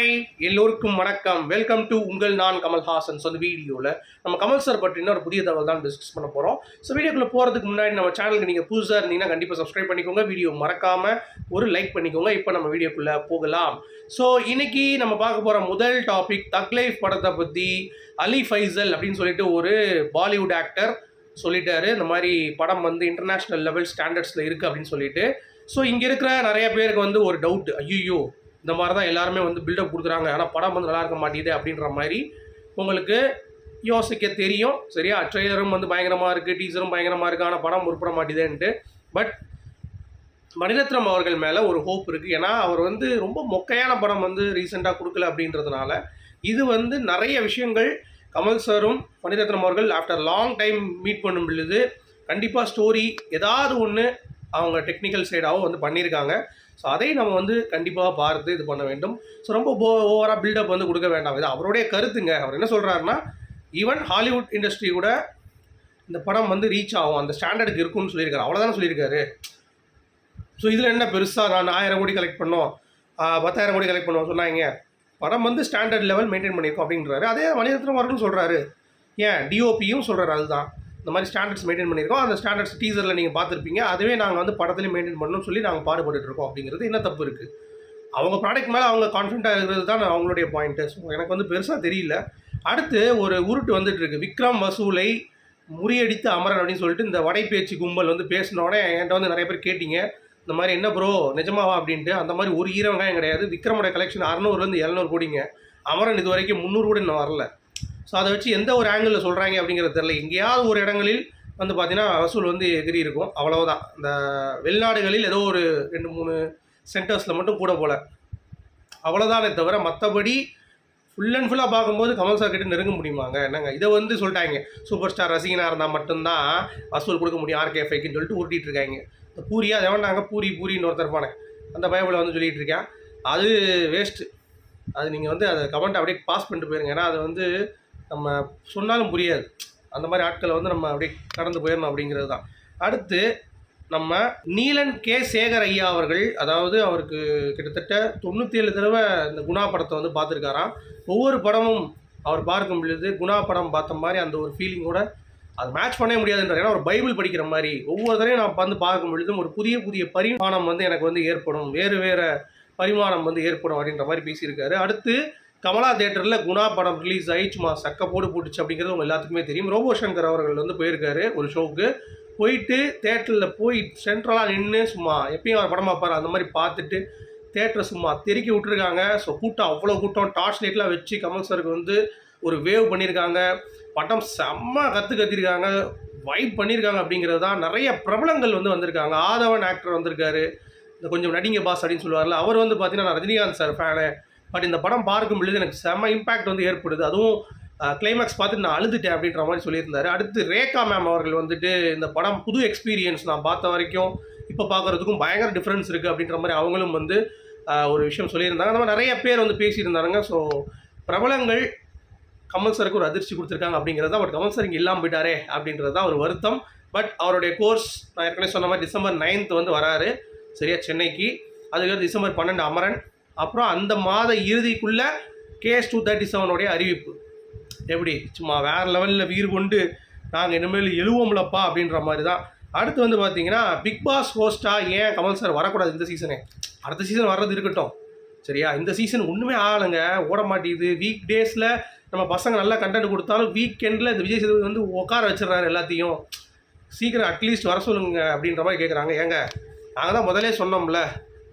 Hi எல்லோருக்கும் வணக்கம். Welcome to உங்கள் நான் கமல்ஹாசன். ஸோ அந்த வீடியோவில் நம்ம கமல் சார் பற்றின ஒரு புதிய தகவல் தான் டிஸ்கஸ் பண்ண போகிறோம் ஸோ வீடியோக்குள்ளே போகிறதுக்கு முன்னாடி நம்ம சேனலுக்கு நீங்கள் புதுசாக இருந்தீங்கன்னா கண்டிப்பாக சப்ஸ்கிரைப் பண்ணிக்கோங்க. வீடியோ மறக்காமல் ஒரு லைக் பண்ணிக்கோங்க. இப்போ நம்ம வீடியோக்குள்ளே போகலாம். ஸோ இன்னைக்கு நம்ம பார்க்க போகிற முதல் டாபிக் தக் லைஃப் படத்தை பற்றி அலி ஃபைசல் அப்படின்னு சொல்லிட்டு ஒரு பாலிவுட் ஆக்டர் சொல்லிட்டாரு. இந்த மாதிரி படம் வந்து இன்டர்நேஷ்னல் லெவல் ஸ்டாண்டர்ட்ஸில் இருக்குது அப்படின்னு சொல்லிட்டு. ஸோ இங்கே இருக்கிற நிறைய பேருக்கு வந்து ஒரு டவுட் ஐயோ இந்த மாதிரி தான் எல்லாருமே வந்து பில்டப் கொடுக்குறாங்க. ஆனால் படம் வந்து நல்லா இருக்க மாட்டேங்குது அப்படின்ற மாதிரி உங்களுக்கு யோசிக்க தெரியும். சரியா? ட்ரெய்லரும் வந்து பயங்கரமாக இருக்குது டீசரும் பயங்கரமாக இருக்குது ஆனால் படம் உருப்பட மாட்டேதுன்ட்டு பட் மணிரத்னம் அவர்கள் மேலே ஒரு ஹோப் இருக்குது ஏன்னா அவர் வந்து ரொம்ப மொக்கையான படம் வந்து ரீசெண்டாக கொடுக்கல அப்படின்றதுனால இது வந்து நிறைய விஷயங்கள் கமல் சாரும் மணிரத்னம் அவர்கள் ஆஃப்டர் லாங் டைம் மீட் பண்ணும் பொழுது கண்டிப்பாக ஸ்டோரி ஏதாவது ஒன்று அவங்க டெக்னிக்கல் சைடாகவும் வந்து பண்ணியிருக்காங்க ஸோ அதை நம்ம வந்து கண்டிப்பாக பார்த்து இது பண்ண வேண்டும். ஸோ ரொம்ப போ ஓவராக பில்டப் வந்து கொடுக்க வேண்டாம். இது அவருடைய கருத்துங்க. அவர் என்ன சொல்கிறாருன்னா ஈவன் ஹாலிவுட் இண்டஸ்ட்ரி கூட இந்த படம் வந்து ரீச் ஆகும். அந்த ஸ்டாண்டர்டுக்கு இருக்கும்னு சொல்லியிருக்காரு. அவ்வளோதானே சொல்லியிருக்காரு. ஸோ இதில் என்ன பெருசாக நான் ஆயிரம் கோடி கலெக்ட் பண்ணோம். பத்தாயிரம் கோடி கலெக்ட் பண்ணுவோம் சொன்னாங்க. படம் வந்து ஸ்டாண்டர்ட் லெவல் மெயின்டைன் பண்ணியிருக்கோம் அப்படின்றாரு. அதே மணிரத்னம் வரணும்னு சொல்கிறாரு ஏன்? டிஓபியும் சொல்கிறாரு அதுதான். இந்த மாதிரி ஸ்டாண்டர்ட்ஸ் மெயின்டைன் பண்ணியிருக்கோம். அந்த ஸ்டாண்டர்ட்ஸ் டீசரில் நீங்கள் பார்த்துருப்பீங்க. அதுவே நாங்கள் வந்து படத்துலேயும் மெயின்டைன் பண்ணணும்னு சொல்லி நாங்கள் பாடுபட்டு இருக்கோம் அப்படிங்கிறது என்ன தப்பு இருக்குது அவங்க ப்ராடக்ட் மேலே அவங்க கான்ஃபிடண்ட்டாக இருக்கிறது தான் அவங்களுடைய பாயிண்ட்டு ஸோ எனக்கு வந்து பெருசாக தெரியல. அடுத்து ஒரு உருட்டு வந்துட்டு இருக்கு விக்ரம் வசூலை முறியடித்து அமரன் அப்படின்னு சொல்லிட்டு இந்த வடைப்பேச்சு கும்பல் வந்து பேசினோடனே என்கிட்ட வந்து நிறைய பேர் கேட்டிங்க. இந்த மாதிரி என்ன ப்ரோ நிஜமாவா அப்படின்ட்டு. அந்த மாதிரி ஒரு ஈரவங்காயம் கிடையாது. விக்ரமோட கலெக்ஷன் அறநூறுலேருந்து எழுநூறு கோடிங்க. அமரன் இது வரைக்கும் முந்நூறு கூட இன்னும் வரல. ஸோ அதை வச்சு எந்த ஒரு ஆங்கிளில் சொல்கிறாங்க அப்படிங்கிறது தெரில எங்கேயாவது ஒரு இடங்களில் வந்து பார்த்தீங்கன்னா வசூல் வந்து எகிரி இருக்கும் அவ்வளவுதான். இந்த வெளிநாடுகளில் ஏதோ ஒரு ரெண்டு மூணு சென்டர்ஸில் மட்டும் கூட போல. அவ்வளோதானே தவிர மற்றபடி ஃபுல் அண்ட் ஃபுல்லாக பார்க்கும்போது கமல் சார் கிட்ட நெருங்க முடியுமாங்க? என்னங்க? இதை வந்து சொல்லிட்டாங்க. சூப்பர் ஸ்டார் ரசிகனாக இருந்தால் மட்டும்தான் வசூல் கொடுக்க முடியும் ஆர்கேஃபைக்குன்னு சொல்லிட்டு உருட்டிட்டு இருக்காங்க. இந்த பூரியா எவனாங்க பூரி பூரின்னு ஒருத்தர் இருப்பானே. அந்த பயபில் வந்து சொல்லிகிட்டு இருக்கேன். அது வேஸ்ட்டு அது நீங்கள் வந்து அதை கமெண்ட் அப்படியே பாஸ் பண்ணிட்டு போயிருங்க. ஏன்னா அது வந்து நம்ம சொன்னாலும் புரியாது. அந்த மாதிரி ஆட்களை வந்து நம்ம அப்படியே கடந்து போயிடணும் அப்படிங்கிறது தான். அடுத்து நம்ம நீலன் கே. சேகர் ஐயா அவர்கள் அதாவது அவருக்கு கிட்டத்தட்ட தொண்ணூற்றி ஏழு தடவை இந்த குணா படத்தை வந்து பார்த்துருக்காராம். ஒவ்வொரு படமும் அவர் பார்க்கும் பொழுது குணா படம் பார்த்த மாதிரி அந்த ஒரு ஃபீலிங்கோட அது மேட்ச் பண்ணவே முடியாதுன்றார். ஏன்னா ஒரு பைபிள் படிக்கிற மாதிரி. ஒவ்வொரு தடையும் நான் வந்து பார்க்கும் பொழுதும் ஒரு புதிய புதிய பரிமாணம் வந்து எனக்கு வந்து ஏற்படும். வேறு வேறு பரிமாணம் வந்து ஏற்படும் அப்படின்ற மாதிரி பேசியிருக்காரு. அடுத்து கமலா தேட்டரில் குணா படம் ரிலீஸ் ஆயிடுச்சுமா சும்மா சக்க போடு போட்டுச்சு அப்படிங்கிறது உங்க எல்லாத்துக்குமே தெரியும். ரோபோ சங்கர் அவர்கள் வந்து போயிருக்காரு ஒரு ஷோவுக்கு போயிட்டு தேட்டரில் போய் சென்ட்ரலாக நின்று சும்மா எப்பயும் அவர் படம் பார்ப்பார். அந்த மாதிரி பார்த்துட்டு தேட்டரை சும்மா தெருக்கி விட்டுருக்காங்க. ஸோ கூட்டம் அவ்வளோ கூட்டம். டார்ச் லைட்லாம் வச்சு கமல் சாருக்கு வந்து ஒரு வேவ் பண்ணியிருக்காங்க படம் செம்ம கற்று கத்திருக்காங்க. வைப் பண்ணியிருக்காங்க அப்படிங்கிறது தான் நிறைய பிரபலங்கள் வந்து வந்திருக்காங்க. ஆதவன் ஆக்டர் வந்திருக்காரு. இந்த கொஞ்சம் நடிங்க பாஸ் அப்படின்னு சொல்லுவார்ல அவர் வந்து பார்த்தீங்கன்னா நான் ரஜினிகாந்த் சார் ஃபேனு பட் இந்த படம் பார்க்கும் பொழுது எனக்கு செம்ம இம்பேக்ட் வந்து ஏற்படுது. அதுவும் கிளைமேக்ஸ் பார்த்துட்டு நான் அழுதுட்டேன் அப்படின்ற மாதிரி சொல்லியிருந்தாரு. அடுத்து ரேகா மேம் அவர்கள் வந்துட்டு இந்த படம் புது எக்ஸ்பீரியன்ஸ் நான் பார்த்த வரைக்கும் இப்போ பார்க்குறதுக்கும் பயங்கர டிஃப்ரென்ஸ் இருக்குது அப்படின்ற மாதிரி அவங்களும் வந்து ஒரு விஷயம் சொல்லியிருந்தாங்க. அந்த மாதிரி நிறைய பேர் வந்து பேசியிருந்தாங்க ஸோ பிரபலங்கள் கமல் சருக்கு ஒரு அதிர்ச்சி கொடுத்துருக்காங்க அப்படிங்கிறது தான் பட் கமல் சார் இங்கே இல்லாமல் போயிட்டாரே அப்படின்றது தான் ஒரு வருத்தம். பட் அவருடைய கோர்ஸ் நான் ஏற்கனவே சொன்ன மாதிரி டிசம்பர் நைன்த் வந்து வராரு. சரியா? சென்னைக்கு. அதுக்கடுத்து டிசம்பர் பன்னெண்டு அமரன். அப்புறம் அந்த மாத இறுதிக்குள்ளே கேஎஸ் டூ தேர்ட்டி செவனுடைய அறிவிப்பு. எப்படி? சும்மா வேறு லெவலில் வீர் கொண்டு நாங்கள் இனிமேல் எழுவோம்லப்பா அப்படின்ற மாதிரி தான் அடுத்து வந்து பார்த்தீங்கன்னா பிக் பாஸ் ஹோஸ்ட்டாக ஏன் கமல் சார் வரக்கூடாது இந்த சீசனே அடுத்த சீசன் வர்றது இருக்கட்டும். சரியா? இந்த சீசன் ஒன்றுமே ஆகலைங்க. ஓட மாட்டேங்குது. வீக் டேஸில் நம்ம பசங்க நல்லா கண்டென்ட் கொடுத்தாலும் வீக்கெண்டில் இந்த விஜய் சேதுபதி வந்து உட்கார வச்சிடறாரு எல்லாத்தையும். சீக்கிரம் அட்லீஸ்ட் வர சொல்லுங்க அப்படின்ற மாதிரி கேட்குறாங்க ஏங்க நாங்கள் தான் முதலே சொன்னோம்ல.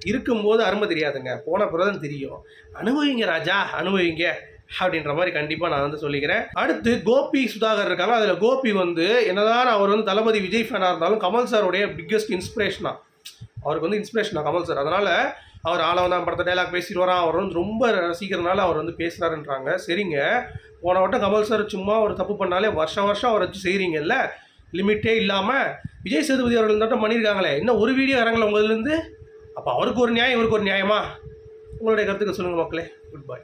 இருக்கும்போது அருமை தெரியாதுங்க. போன பிறகு தான் தெரியும். அனுபவிங்க ராஜா அனுபவிங்க அப்படின்ற மாதிரி கண்டிப்பாக நான் வந்து சொல்லிக்கிறேன். அடுத்து கோபி சுதாகர் இருக்காங்க. அதில் கோபி வந்து என்னதான் அவர் வந்து தளபதி விஜய் ஃபேனாக இருந்தாலும் கமல் சாருடைய பிக்கஸ்ட் இன்ஸ்பிரேஷனா அவருக்கு வந்து இன்ஸ்பிரேஷனா கமல் சார். அதனால் அவர் ஆளவன் படத்தை டைலாக் பேசிடுவாரா அவர் வந்து ரொம்ப ரசிக்கிறதுனால அவர் வந்து பேசுகிறாருன்றாங்க சரிங்க. போன வட்டம் கமல் சார் சும்மா ஒரு தப்பு பண்ணாலே வருஷம் வருஷம் அவர் வச்சு செய்கிறீங்கல்ல லிமிட்டே இல்லாமல் விஜய் சேதுபதி அவர்கள் மட்டும் பண்ணியிருக்காங்களே. இன்னும் ஒரு வீடியோ இறங்கல உங்கள்லேருந்து அப்போ அவருக்கு ஒரு நியாயம் இவருக்கு ஒரு நியாயமா? உங்களுடைய கருத்துக்கள் சொல்லுங்கள் மக்களே. Good bye